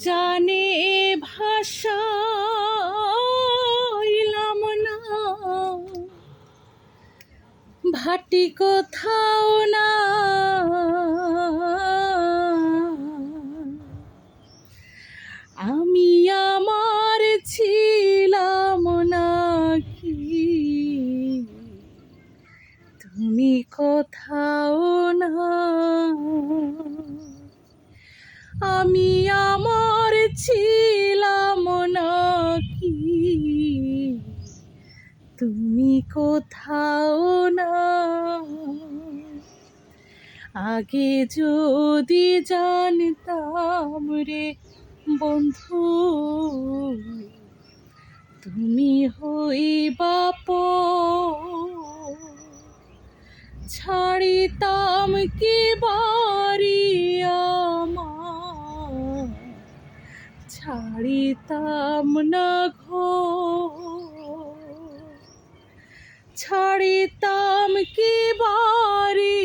জানে ভাষাইলাম না। ভাটি কোথাও না। আমি আমার ছিলাম নাকি? তুমি কোথাও না। আমি আমার ছিলাম নাকি? তুমি কোথাও না। আগে যদি জানতাম রে বন্ধু, তুমি হইবা ছাড়িতাম কি বাড়ি ছাড়িতাম না ঘো। ছাড়িতাম কি বাড়ি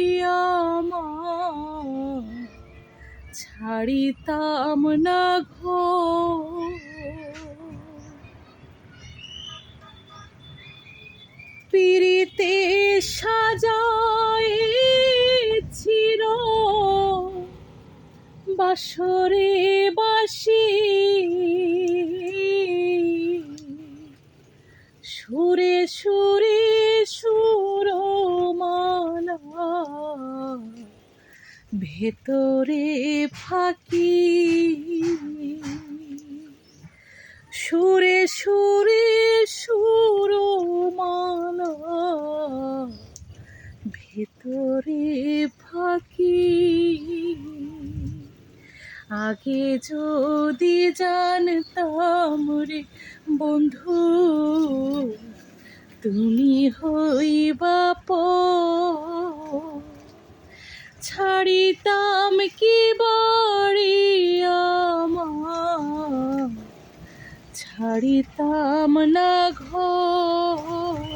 ছাড়িতাম না ঘর পিড়িতে সাজায় বাসরে বাসি সুরে সুরে সুর মালা ভেতরে ফাঁকি। সুরে সুরে সুর মালা ভেতরে ফাঁকি। আগে যদি জানতাম রে বন্ধু তুমি হইবা ছাড়িতাম কি বাড়ি আমার? ছাড়িতাম না ঘর।